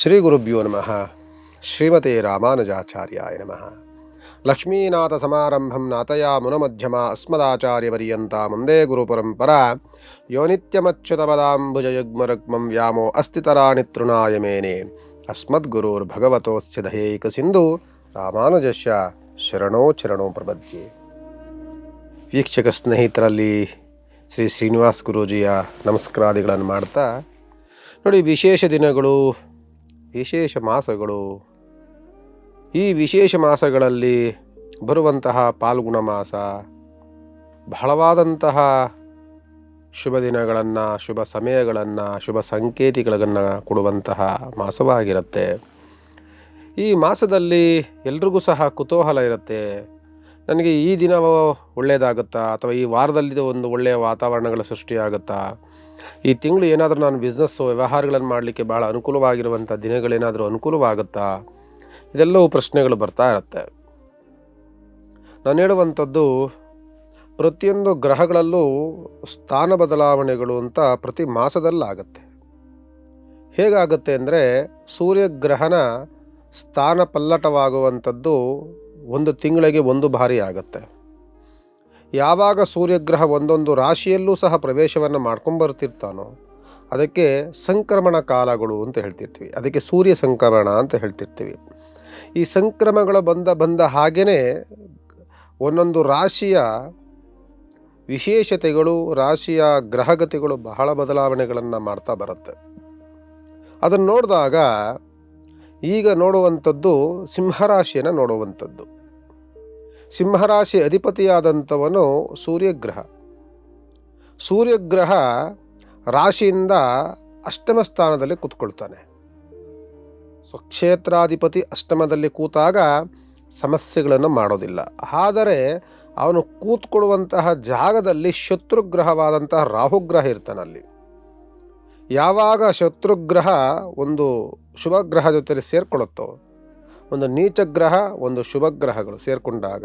ಶ್ರೀ ಗುರುಭ್ಯೋ ನಮಃ. ಶ್ರೀಮತೆ ರಾಮಾನುಜಾಚಾರ್ಯಾಯ ನಮಃ. ಲಕ್ಷ್ಮೀನಾಥ ಸಮಾರಂಭಂ ನಾಥಯ ಮುನಮಧ್ಯಮ ಅಸ್ಮದಾಚಾರ್ಯವರ್ಯಂತ ಮುಂದೇ ಗುರುಪರಂಪರಾ. ಯೋ ನಿತ್ಯಮಚ್ಯುತಪದಾಂಬುಜಯುಗ್ಮರುಗ್ಮಂ ವ್ಯಾಮೋ ಅಸ್ತಿತರಾಣಿ ತೃಣಾಯ ಮೇನೆ ಅಸ್ಮದ್ಗುರುರ್ಭಗವತೋಸ್ಯ ದಯೈಕ ಸಿಂಧು. ರಾಮಾನುಜಸ್ಯ ಶರಣೋ ಚರಣೋ ಪ್ರಬದ್ಧಿ ವೀಕ್ಷಕ ಸ್ನೇಹಿತರಲ್ಲಿ ಶ್ರೀ ಶ್ರೀನಿವಾಸ್ ಗುರೂಜಿಯ ನಮಸ್ಕಾರಾದಿಗಳನ್ನು ಮಾಡ್ತಾ, ನೋಡಿ ವಿಶೇಷ ದಿನಗಳು ವಿಶೇಷ ಮಾಸಗಳು. ಈ ವಿಶೇಷ ಮಾಸಗಳಲ್ಲಿ ಬರುವಂತಹ ಪಾಲ್ಗುಣ ಮಾಸ, ಬಹಳವಾದಂತಹ ಶುಭ ದಿನಗಳನ್ನು, ಶುಭ ಸಮಯಗಳನ್ನು, ಶುಭ ಸಂಕೇತಿಗಳನ್ನು ಕೊಡುವಂತಹ ಮಾಸವಾಗಿರುತ್ತೆ. ಈ ಮಾಸದಲ್ಲಿ ಎಲ್ರಿಗೂ ಸಹ ಕುತೂಹಲ ಇರುತ್ತೆ. ನನಗೆ ಈ ದಿನವೋ ಒಳ್ಳೆಯದಾಗುತ್ತಾ ಅಥವಾ ಈ ವಾರದಲ್ಲಿ ಒಂದು ಒಳ್ಳೆಯ ವಾತಾವರಣಗಳ ಸೃಷ್ಟಿಯಾಗುತ್ತಾ ಈ ತಿಂಗಳು ಏನಾದರೂ ನಾನು ಬಿಸ್ನೆಸ್ಸು ವ್ಯವಹಾರಗಳನ್ನು ಮಾಡಲಿಕ್ಕೆ ಭಾಳ ಅನುಕೂಲವಾಗಿರುವಂಥ ದಿನಗಳೇನಾದರೂ ಅನುಕೂಲವಾಗುತ್ತಾ? ಇದೆಲ್ಲವೂ ಪ್ರಶ್ನೆಗಳು ಬರ್ತಾ ಇರುತ್ತೆ. ನಾನು ಹೇಳುವಂಥದ್ದು, ಪ್ರತಿಯೊಂದು ಗ್ರಹಗಳಲ್ಲೂ ಸ್ಥಾನ ಬದಲಾವಣೆಗಳು ಅಂತ ಪ್ರತಿ ಮಾಸದಲ್ಲಾಗತ್ತೆ. ಹೇಗಾಗುತ್ತೆ ಅಂದರೆ, ಸೂರ್ಯಗ್ರಹಣ ಸ್ಥಾನ ಪಲ್ಲಟವಾಗುವಂಥದ್ದು ಒಂದು ತಿಂಗಳಿಗೆ ಒಂದು ಬಾರಿ ಆಗುತ್ತೆ. ಯಾವಾಗ ಸೂರ್ಯಗ್ರಹ ಒಂದೊಂದು ರಾಶಿಯಲ್ಲೂ ಸಹ ಪ್ರವೇಶವನ್ನು ಮಾಡ್ಕೊಂಬರ್ತಿರ್ತಾನೋ ಅದಕ್ಕೆ ಸಂಕ್ರಮಣ ಕಾಲಗಳು ಅಂತ ಹೇಳ್ತಿರ್ತೀವಿ. ಅದಕ್ಕೆ ಸೂರ್ಯ ಸಂಕ್ರಮಣ ಅಂತ ಹೇಳ್ತಿರ್ತೀವಿ. ಈ ಸಂಕ್ರಮಗಳು ಬಂದ ಬಂದ ಹಾಗೆಯೇ ಒಂದೊಂದು ರಾಶಿಯ ವಿಶೇಷತೆಗಳು, ರಾಶಿಯ ಗ್ರಹಗತಿಗಳು ಬಹಳ ಬದಲಾವಣೆಗಳನ್ನು ಮಾಡ್ತಾ ಬರುತ್ತೆ. ಅದನ್ನು ನೋಡಿದಾಗ ಈಗ ನೋಡುವಂಥದ್ದು ಸಿಂಹರಾಶಿಯನ್ನು ನೋಡುವಂಥದ್ದು. ಸಿಂಹರಾಶಿ ಅಧಿಪತಿಯಾದಂಥವನು ಸೂರ್ಯಗ್ರಹ. ಸೂರ್ಯಗ್ರಹ ರಾಶಿಯಿಂದ ಅಷ್ಟಮ ಸ್ಥಾನದಲ್ಲಿ ಕೂತ್ಕೊಳ್ತಾನೆ. ಸ್ವಕ್ಷೇತ್ರಾಧಿಪತಿ ಅಷ್ಟಮದಲ್ಲಿ ಕೂತಾಗ ಸಮಸ್ಯೆಗಳನ್ನು ಮಾಡೋದಿಲ್ಲ. ಆದರೆ ಅವನು ಕೂತ್ಕೊಳ್ಳುವಂತಹ ಜಾಗದಲ್ಲಿ ಶತ್ರುಗ್ರಹವಾದಂತಹ ರಾಹುಗ್ರಹ ಇರ್ತಾನಲ್ಲಿ ಯಾವಾಗ ಶತ್ರುಗ್ರಹ ಒಂದು ಶುಭಗ್ರಹ ಜೊತೆಲಿ ಸೇರ್ಕೊಳ್ಳುತ್ತೋ ಒಂದು ನೀಚ ಗ್ರಹ ಒಂದು ಶುಭ ಗ್ರಹಗಳು ಸೇರಿಕೊಂಡಾಗ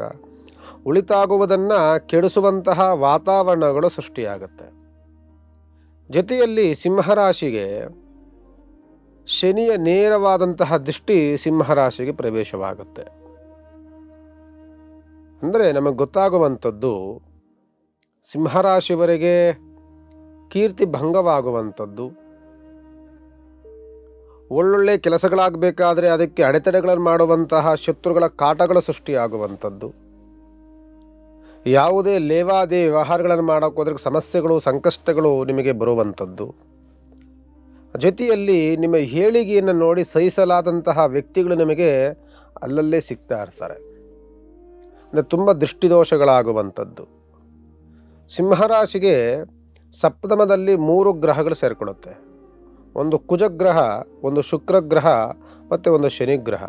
ಉಳಿತಾಗುವುದನ್ನು ಕೆಡಿಸುವಂತಹ ವಾತಾವರಣಗಳು ಸೃಷ್ಟಿಯಾಗುತ್ತೆ. ಜೊತೆಯಲ್ಲಿ ಸಿಂಹರಾಶಿಗೆ ಶನಿಯ ನೇರವಾದಂತಹ ದೃಷ್ಟಿ ಸಿಂಹರಾಶಿಗೆ ಪ್ರವೇಶವಾಗುತ್ತೆ. ಅಂದರೆ ನಮಗೆ ಗೊತ್ತಾಗುವಂಥದ್ದು ಸಿಂಹರಾಶಿವರೆಗೆ ಕೀರ್ತಿ ಭಂಗವಾಗುವಂಥದ್ದು ಒಳ್ಳೊಳ್ಳೆ ಕೆಲಸಗಳಾಗಬೇಕಾದರೆ ಅದಕ್ಕೆ ಅಡೆತಡೆಗಳನ್ನು ಮಾಡುವಂತಹ ಶತ್ರುಗಳ ಕಾಟಗಳ ಸೃಷ್ಟಿಯಾಗುವಂಥದ್ದು. ಯಾವುದೇ ಲೇವಾದೇ ವ್ಯವಹಾರಗಳನ್ನು ಮಾಡೋಕ್ಕೋದ್ರೆ ಸಮಸ್ಯೆಗಳು, ಸಂಕಷ್ಟಗಳು ನಿಮಗೆ ಬರುವಂಥದ್ದು. ಜೊತೆಯಲ್ಲಿ ನಿಮ್ಮ ಹೇಳಿಗೆಯನ್ನು ನೋಡಿ ಸಹಿಸಲಾದಂತಹ ವ್ಯಕ್ತಿಗಳು ನಿಮಗೆ ಅಲ್ಲಲ್ಲೇ ಸಿಗ್ತಾ ಇರ್ತಾರೆ. ಅಂದರೆ ತುಂಬ ದೃಷ್ಟಿದೋಷಗಳಾಗುವಂಥದ್ದು. ಸಿಂಹರಾಶಿಗೆ ಸಪ್ತಮದಲ್ಲಿ ಮೂರು ಗ್ರಹಗಳು ಸೇರಿಕೊಳ್ಳುತ್ತೆ. ಒಂದು ಕುಜಗ್ರಹ, ಒಂದು ಶುಕ್ರಗ್ರಹ ಮತ್ತು ಒಂದು ಶನಿಗ್ರಹ.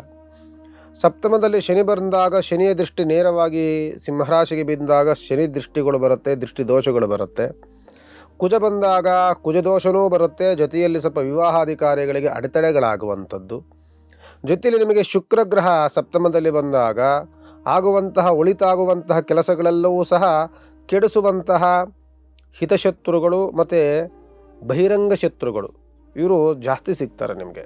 ಸಪ್ತಮದಲ್ಲಿ ಶನಿ ಬಂದಾಗ ಶನಿಯ ದೃಷ್ಟಿ ನೇರವಾಗಿ ಸಿಂಹರಾಶಿಗೆ ಬಿದ್ದಾಗ ಶನಿ ದೃಷ್ಟಿಗಳು ಬರುತ್ತೆ, ದೃಷ್ಟಿ ದೋಷಗಳು ಬರುತ್ತೆ. ಕುಜ ಬಂದಾಗ ಕುಜದೋಷನೂ ಬರುತ್ತೆ, ಜೊತೆಯಲ್ಲಿ ಸ್ವಲ್ಪ ವಿವಾಹಾಧಿಕಾರಿಗಳಿಗೆ ಅಡೆತಡೆಗಳಾಗುವಂಥದ್ದು. ಜೊತೆಯಲ್ಲಿ ನಿಮಗೆ ಶುಕ್ರಗ್ರಹ ಸಪ್ತಮದಲ್ಲಿ ಬಂದಾಗ ಆಗುವಂತಹ ಒಳಿತಾಗುವಂತಹ ಕೆಲಸಗಳೆಲ್ಲವೂ ಸಹ ಕೆಡಿಸುವಂತಹ ಹಿತಶತ್ರುಗಳು ಮತ್ತು ಬಹಿರಂಗ ಶತ್ರುಗಳು. ಇವರು ಜಾಸ್ತಿ ಸಿಗ್ತಾರೆ ನಿಮಗೆ.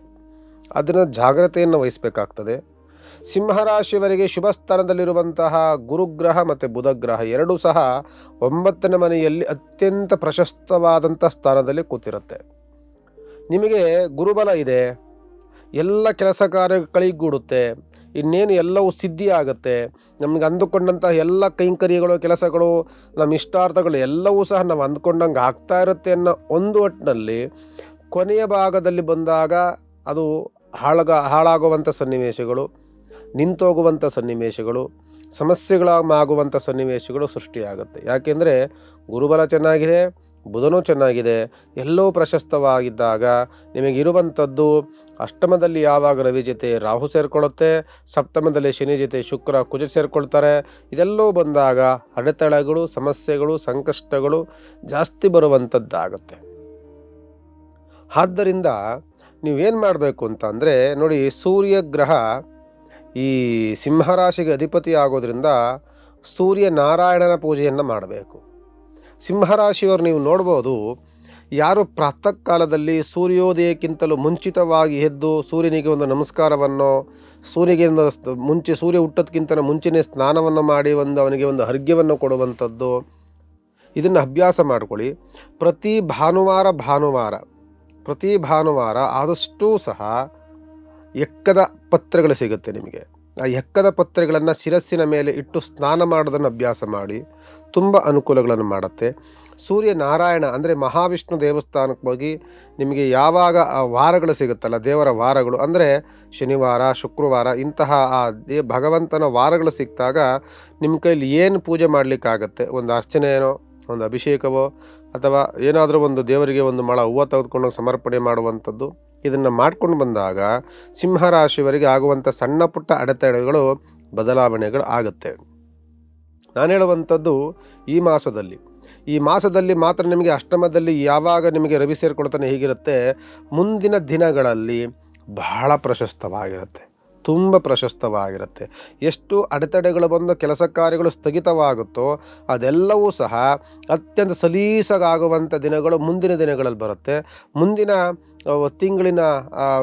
ಅದನ್ನು ಜಾಗ್ರತೆಯನ್ನು ವಹಿಸಬೇಕಾಗ್ತದೆ. ಸಿಂಹರಾಶಿಯವರಿಗೆ ಶುಭ ಸ್ಥಾನದಲ್ಲಿರುವಂತಹ ಗುರುಗ್ರಹ ಮತ್ತು ಬುಧಗ್ರಹ ಎರಡೂ ಸಹ ಒಂಬತ್ತನೇ ಮನೆಯಲ್ಲಿ ಅತ್ಯಂತ ಪ್ರಶಸ್ತವಾದಂಥ ಸ್ಥಾನದಲ್ಲಿ ಕೂತಿರುತ್ತೆ. ನಿಮಗೆ ಗುರುಬಲ ಇದೆ. ಎಲ್ಲ ಕೆಲಸ ಕಾರ್ಯ ಕೈಗೂಡುತ್ತೆ ಇನ್ನೇನು ಎಲ್ಲವೂ ಸಿದ್ಧಿ ಆಗುತ್ತೆ ನಮಗೆ ಅಂದುಕೊಂಡಂತಹ ಎಲ್ಲ ಕೈಂಕರ್ಯಗಳು, ಕೆಲಸಗಳು, ನಮ್ಮ ಇಷ್ಟಾರ್ಥಗಳು ಎಲ್ಲವೂ ಸಹ ನಾವು ಅಂದ್ಕೊಂಡಂಗೆ ಆಗ್ತಾ ಇರುತ್ತೆ ಅನ್ನೋ ಒಂದು ಒಟ್ಟಿನಲ್ಲಿ ಕೊನೆಯ ಭಾಗದಲ್ಲಿ ಬಂದಾಗ ಅದು ಹಾಳಾಗ, ಹಾಳಾಗುವಂಥ ಸನ್ನಿವೇಶಗಳು, ನಿಂತೋಗುವಂಥ ಸನ್ನಿವೇಶಗಳು, ಸಮಸ್ಯೆಗಳಾಗುವಂಥ ಸನ್ನಿವೇಶಗಳು ಸೃಷ್ಟಿಯಾಗುತ್ತೆ. ಯಾಕೆಂದರೆ ಗುರುಬಲ ಚೆನ್ನಾಗಿದೆ, ಬುಧನೂ ಚೆನ್ನಾಗಿದೆ, ಎಲ್ಲೋ ಪ್ರಶಸ್ತವಾಗಿದ್ದಾಗ ನಿಮಗಿರುವಂಥದ್ದು ಅಷ್ಟಮದಲ್ಲಿ ಯಾವಾಗ ರವಿ ಜೊತೆ ರಾಹು ಸೇರಿಕೊಳ್ಳುತ್ತೆ, ಸಪ್ತಮದಲ್ಲಿ ಶನಿ ಜೊತೆ ಶುಕ್ರ, ಕುಜ ಸೇರಿಕೊಳ್ತಾರೆ, ಇದೆಲ್ಲೋ ಬಂದಾಗ ಅಡೆತಡೆಗಳು, ಸಮಸ್ಯೆಗಳು, ಸಂಕಷ್ಟಗಳು ಜಾಸ್ತಿ ಬರುವಂಥದ್ದಾಗುತ್ತೆ. ಆದ್ದರಿಂದ ನೀವೇನು ಮಾಡಬೇಕು ಅಂತ ಅಂದರೆ, ನೋಡಿ ಸೂರ್ಯಗ್ರಹ ಈ ಸಿಂಹರಾಶಿಗೆ ಅಧಿಪತಿ ಆಗೋದ್ರಿಂದ ಸೂರ್ಯ ನಾರಾಯಣನ ಪೂಜೆಯನ್ನು ಮಾಡಬೇಕು. ಸಿಂಹರಾಶಿಯವರು ನೀವು ನೋಡ್ಬೋದು, ಯಾರು ಪ್ರಾತಃ ಕಾಲದಲ್ಲಿ ಸೂರ್ಯೋದಯಕ್ಕಿಂತಲೂ ಮುಂಚಿತವಾಗಿ ಎದ್ದು ಸೂರ್ಯನಿಗೆ ಒಂದು ನಮಸ್ಕಾರವನ್ನು, ಸೂರ್ಯಗೆ ಮುಂಚೆ ಸೂರ್ಯ ಹುಟ್ಟೋದಕ್ಕಿಂತ ಮುಂಚೆನೇ ಸ್ನಾನವನ್ನು ಮಾಡಿ ಒಂದು ಅವನಿಗೆ ಒಂದು ಅರ್ಘ್ಯವನ್ನು ಕೊಡುವಂಥದ್ದು, ಇದನ್ನು ಅಭ್ಯಾಸ ಮಾಡಿಕೊಳ್ಳಿ. ಪ್ರತಿ ಭಾನುವಾರ ಭಾನುವಾರ ಪ್ರತಿ ಭಾನುವಾರ ಆದಷ್ಟೂ ಸಹ ಎಕ್ಕದ ಪತ್ರೆಗಳು ಸಿಗುತ್ತೆ ನಿಮಗೆ. ಆ ಎಕ್ಕದ ಪತ್ರೆಗಳನ್ನು ಶಿರಸ್ಸಿನ ಮೇಲೆ ಇಟ್ಟು ಸ್ನಾನ ಮಾಡೋದನ್ನು ಅಭ್ಯಾಸ ಮಾಡಿ ತುಂಬ ಅನುಕೂಲಗಳನ್ನು ಮಾಡುತ್ತೆ. ಸೂರ್ಯ ನಾರಾಯಣ ಅಂದರೆ ಮಹಾವಿಷ್ಣು ದೇವಸ್ಥಾನಕ್ಕೆ ಹೋಗಿ ನಿಮಗೆ ಯಾವಾಗ ಆ ವಾರಗಳು ಸಿಗುತ್ತಲ್ಲ, ದೇವರ ವಾರಗಳು ಅಂದರೆ ಶನಿವಾರ, ಶುಕ್ರವಾರ ಇಂತಹ ಆ ದೇ ಭಗವಂತನ ವಾರಗಳು ಸಿಕ್ಕಿದಾಗ ನಿಮ್ಮ ಕೈಲಿ ಏನು ಪೂಜೆ ಮಾಡಲಿಕ್ಕಾಗತ್ತೆ? ಒಂದು ಅರ್ಚನೆಯೋ ಒಂದು ಅಭಿಷೇಕವೋ ಅಥವಾ ಏನಾದರೂ ಒಂದು ದೇವರಿಗೆ ಒಂದು ಮಳ ಹೂವು ತೆಗೆದುಕೊಂಡು ಸಮರ್ಪಣೆ ಮಾಡುವಂಥದ್ದು, ಇದನ್ನು ಮಾಡ್ಕೊಂಡು ಬಂದಾಗ ಸಿಂಹರಾಶಿಯವರಿಗೆ ಆಗುವಂಥ ಸಣ್ಣ ಪುಟ್ಟ ಅಡೆತಡೆಗಳು, ಬದಲಾವಣೆಗಳು ಆಗುತ್ತೆ. ನಾನು ಹೇಳುವಂಥದ್ದು ಈ ಮಾಸದಲ್ಲಿ. ಈ ಮಾಸದಲ್ಲಿ ಮಾತ್ರ ನಿಮಗೆ ಅಷ್ಟಮದಲ್ಲಿ ಯಾವಾಗ ನಿಮಗೆ ರವಿ ಸೇರಿಕೊಳ್ತಾನೆ ಹೀಗಿರುತ್ತೆ, ಮುಂದಿನ ದಿನಗಳಲ್ಲಿ ಬಹಳ ಪ್ರಶಸ್ತವಾಗಿರುತ್ತೆ. ತುಂಬ ಪ್ರಶಸ್ತವಾಗಿರುತ್ತೆ. ಎಷ್ಟು ಅಡೆತಡೆಗಳು ಬಂದು ಕೆಲಸ ಕಾರ್ಯಗಳು ಸ್ಥಗಿತವಾಗುತ್ತೋ ಅದೆಲ್ಲವೂ ಸಹ ಅತ್ಯಂತ ಸಲೀಸಾಗುವಂಥ ದಿನಗಳು ಮುಂದಿನ ದಿನಗಳಲ್ಲಿ ಬರುತ್ತೆ. ಮುಂದಿನ ತಿಂಗಳಿನ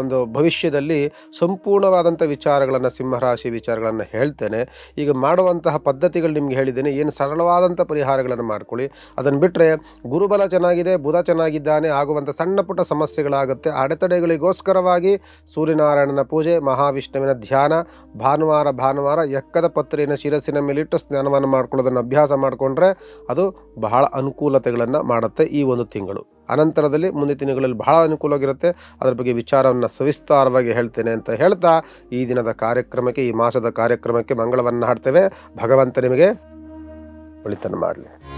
ಒಂದು ಭವಿಷ್ಯದಲ್ಲಿ ಸಂಪೂರ್ಣವಾದಂಥ ವಿಚಾರಗಳನ್ನು, ಸಿಂಹರಾಶಿ ವಿಚಾರಗಳನ್ನು ಹೇಳ್ತೇನೆ. ಈಗ ಮಾಡುವಂತಹ ಪದ್ಧತಿಗಳು ನಿಮ್ಗೆ ಹೇಳಿದ್ದೇನೆ. ಏನು ಸರಳವಾದಂಥ ಪರಿಹಾರಗಳನ್ನು ಮಾಡ್ಕೊಳ್ಳಿ. ಅದನ್ನು ಬಿಟ್ಟರೆ ಗುರುಬಲ ಚೆನ್ನಾಗಿದೆ, ಬುಧ ಚೆನ್ನಾಗಿದ್ದಾನೆ, ಆಗುವಂಥ ಸಣ್ಣ ಪುಟ್ಟ ಸಮಸ್ಯೆಗಳಾಗುತ್ತೆ. ಅಡೆತಡೆಗಳಿಗೋಸ್ಕರವಾಗಿ ಸೂರ್ಯನಾರಾಯಣನ ಪೂಜೆ, ಮಹಾವಿಷ್ಣುವಿನ ಧ್ಯಾನ, ಭಾನುವಾರ ಭಾನುವಾರ ಎಕ್ಕದ ಪತ್ರೆಯನ್ನು ಶಿರಸ್ಸಿನ ಮೇಲಿಟ್ಟು ಸ್ನಾನವನ್ನು ಮಾಡ್ಕೊಳ್ಳೋದನ್ನು ಅಭ್ಯಾಸ ಮಾಡಿಕೊಂಡ್ರೆ ಅದು ಬಹಳ ಅನುಕೂಲತೆಗಳನ್ನು ಮಾಡುತ್ತೆ ಈ ಒಂದು ತಿಂಗಳು. ಅನಂತರದಲ್ಲಿ ಮುಂದಿನ ತಿಂಗಳಲ್ಲಿ ಬಹಳ ಅನುಕೂಲವಾಗಿರುತ್ತೆ. ಅದರ ಬಗ್ಗೆ ವಿಚಾರವನ್ನು ಸವಿಸ್ತಾರವಾಗಿ ಹೇಳ್ತೇನೆ ಅಂತ ಹೇಳ್ತಾ ಈ ದಿನದ ಕಾರ್ಯಕ್ರಮಕ್ಕೆ, ಈ ಮಾಸದ ಕಾರ್ಯಕ್ರಮಕ್ಕೆ ಮಂಗಳವನ್ನು ಹಾಡ್ತೇವೆ. ಭಗವಂತ ನಿಮಗೆ ಒಳಿತನ್ನು ಮಾಡಲಿ.